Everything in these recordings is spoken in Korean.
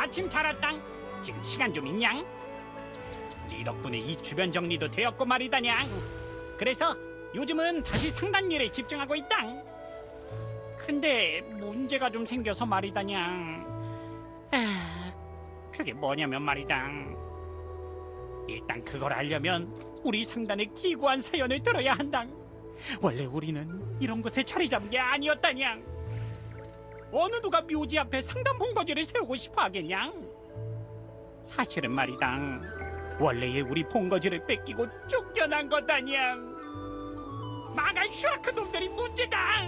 마침 잘 왔당. 지금 시간 좀 있냥? 네 덕분에 이 주변 정리도 되었고 말이다냥. 그래서 요즘은 다시 상단 일에 집중하고 있당. 근데 문제가 좀 생겨서 말이다냥. 아, 그게 뭐냐면 말이당. 일단 그걸 알려면 우리 상단의 기구한 사연을 들어야 한당. 원래 우리는 이런 곳에 자리 잡은 게 아니었다냥. 어느 누가 묘지 앞에 상단 본거지를 세우고 싶어 하겠냥? 사실은 말이당. 원래의 우리 본거지를 뺏기고 쫓겨난 거다냥. 마간 슈라크 놈들이 문제다.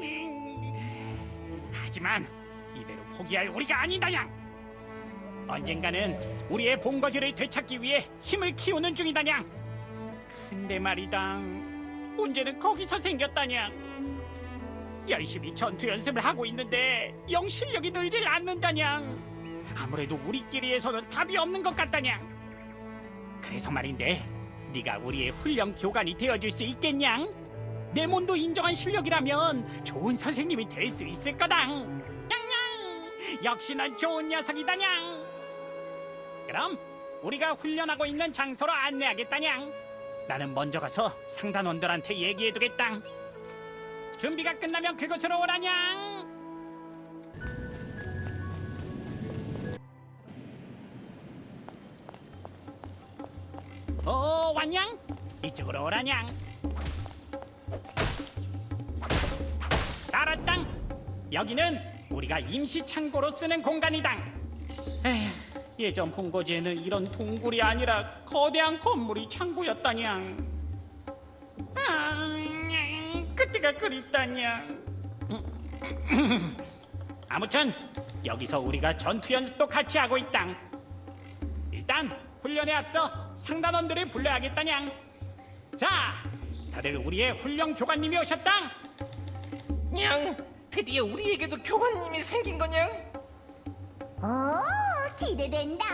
음. 하지만 이대로 포기할 우리가 아니다냥. 언젠가는 우리의 본거지를 되찾기 위해 힘을 키우는 중이다냥. 근데 말이당 문제는 거기서 생겼다냥. 열심히 전투 연습을 하고 있는데 영 실력이 늘질 않는다냥. 아무래도 우리끼리에서는 답이 없는 것 같다냥. 그래서 말인데 네가 우리의 훈련 교관이 되어줄 수 있겠냥? 내 몸도 인정한 실력이라면 좋은 선생님이 될 수 있을 거당. 냥냥. 역시 넌 좋은 녀석이다냥. 그럼 우리가 훈련하고 있는 장소로 안내하겠다냥. 나는 먼저 가서 상단원들한테 얘기해두겠당. 준비가 끝나면 그곳으로 오라냥. 어 왔냥? 이쪽으로 오라냥. 잘 왔당. 여기는 우리가 임시 창고로 쓰는 공간이당. 에휴, 예전 본거지에는 이런 동굴이 아니라 거대한 건물이 창고였다냥. 아, 그때가 그립다냥. 아무튼 여기서 우리가 전투 연습도 같이 하고 있당. 일단 훈련에 앞서 상단원들을 불러야겠다냥. 자, 다들 우리의 훈련 교관님이 오셨당. 냥 드디어 우리에게도 교관님이 생긴 거냥 오, 기대된다.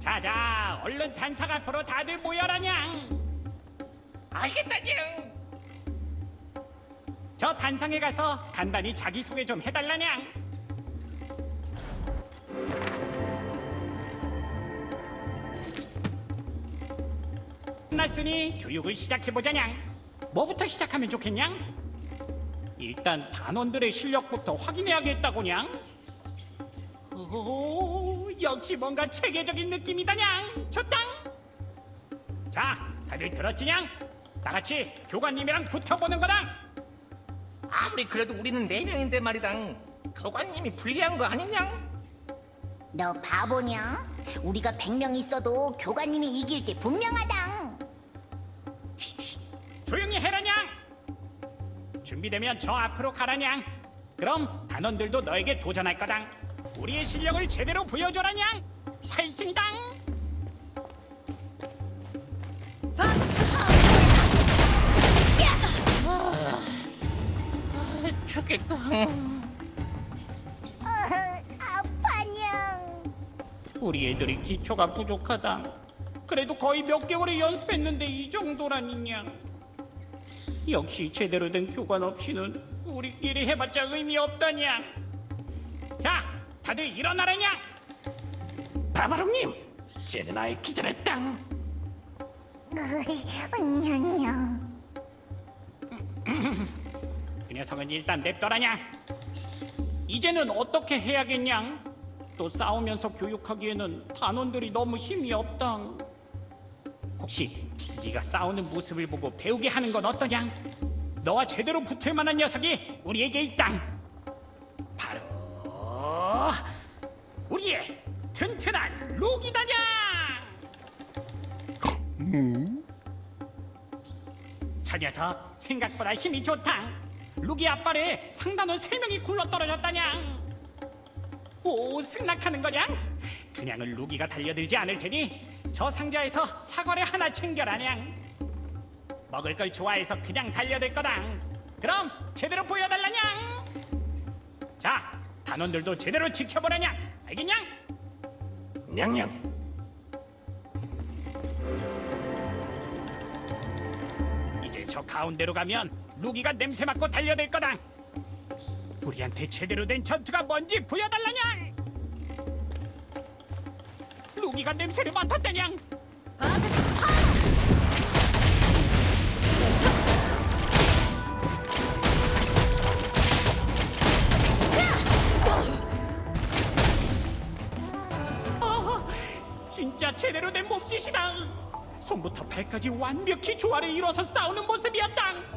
자자, 얼른 단상 앞으로 다들 모여라냥. 알겠다 냥 저 단상에 가서 간단히 자기 소개 좀 해달라냥. 끝났으니 교육을 시작해 보자냥. 뭐부터 시작하면 좋겠냥? 일단 단원들의 실력부터 확인해야겠다고냥. 오, 역시 뭔가 체계적인 느낌이다냥. 좋당. 자, 다들 들었지냥? 다 같이 교관님이랑 붙어보는 거당. 아무리 그래도 우리는 네 명인데 말이당 교관님이 불리한 거 아니냥 너 바보냐? 우리가 100명 있어도 교관님이 이길 게 분명하당. 조용히 해라냥. 준비되면 저 앞으로 가라냥. 그럼 단원들도 너에게 도전할 거당. 우리의 실력을 제대로 보여줘라냥. 파이팅당. 죽겠다 어, 아파냥. 우리 애들이 기초가 부족하다. 그래도 거의 몇 개월을 연습했는데 이 정도라니냥. 역시 제대로 된 교관 없이는 우리끼리 해봤자 의미 없다냥. 자, 다들 일어나라냥. 바바롱님, 쟤는 아예 기절했당. 냐냐. 녀석은 일단 냅둬라냐. 이제는 어떻게 해야겠냐? 또 싸우면서 교육하기에는 단원들이 너무 힘이 없다. 혹시 네가 싸우는 모습을 보고 배우게 하는 건 어떠냐? 너와 제대로 붙을 만한 녀석이 우리에게 있다. 바로 우리의 튼튼한 룩이다냐. 저 녀석 생각보다 힘이 좋다. 루기 앞발에 상단원 세 명이 굴러 떨어졌다냥. 오 승낙하는 거냐? 그냥은 루기가 달려들지 않을 테니 저 상자에서 사과를 하나 챙겨라냥. 먹을 걸 좋아해서 그냥 달려들 거당. 그럼 제대로 보여달라냥. 자 단원들도 제대로 지켜보라냥. 알겠냐? 냥냥 이제 저 가운데로 가면 루기가 냄새 맡고 달려들 거다. 우리한테 제대로 된 전투가 뭔지 보여달라냐. 고기가 냄새를 맡았다냥 아, 진짜 제대로 된 몸짓이다 손부터 발까지 완벽히 조화를 이뤄서 싸우는 모습이었다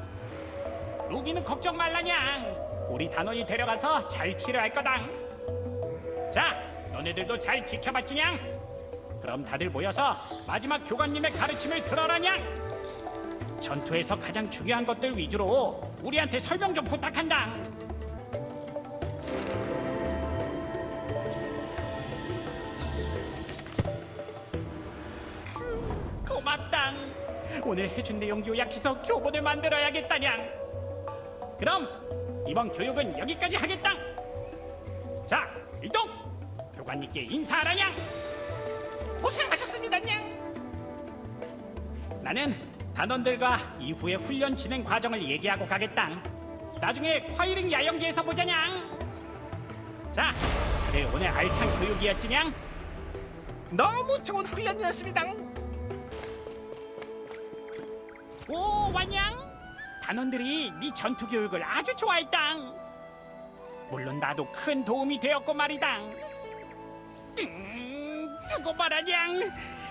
로기는 걱정 말라냥. 우리 단원이 데려가서 잘 치료할 거다 자 너네들도 잘 지켜봤지냥? 그럼 다들 모여서 마지막 교관님의 가르침을 들어라냥. 전투에서 가장 중요한 것들 위주로 우리한테 설명 좀 부탁한다 고맙당. 오늘 해준 내용 요약해서 교본을 만들어야겠다냥. 그럼 이번 교육은 여기까지 하겠당. 자, 일동 교관님께 인사하라냥. 고생하셨습니다, 냥. 나는 단원들과 이후의 훈련 진행 과정을 얘기하고 가겠당. 나중에 콰이링 야영지에서 보자냥. 자, 다들 오늘 알찬 교육이었지냥. 너무 좋은 훈련이었습니다. 오 완양 단원들이 네 전투 교육을 아주 좋아했당. 물론 나도 큰 도움이 되었고 말이당. 음, 두고 봐라냥.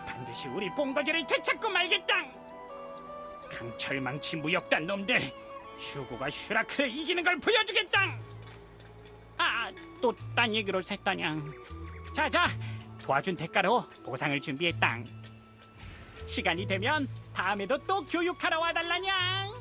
반드시 우리 본거지를 되찾고 말겠당. 강철망치 무역단 놈들 휴고가 슈라크를 이기는 걸 보여주겠당. 아 또 딴 얘기로 샜다냥. 자자 도와준 대가로 보상을 준비했당. 시간이 되면 다음에도 또 교육하러 와달라냥.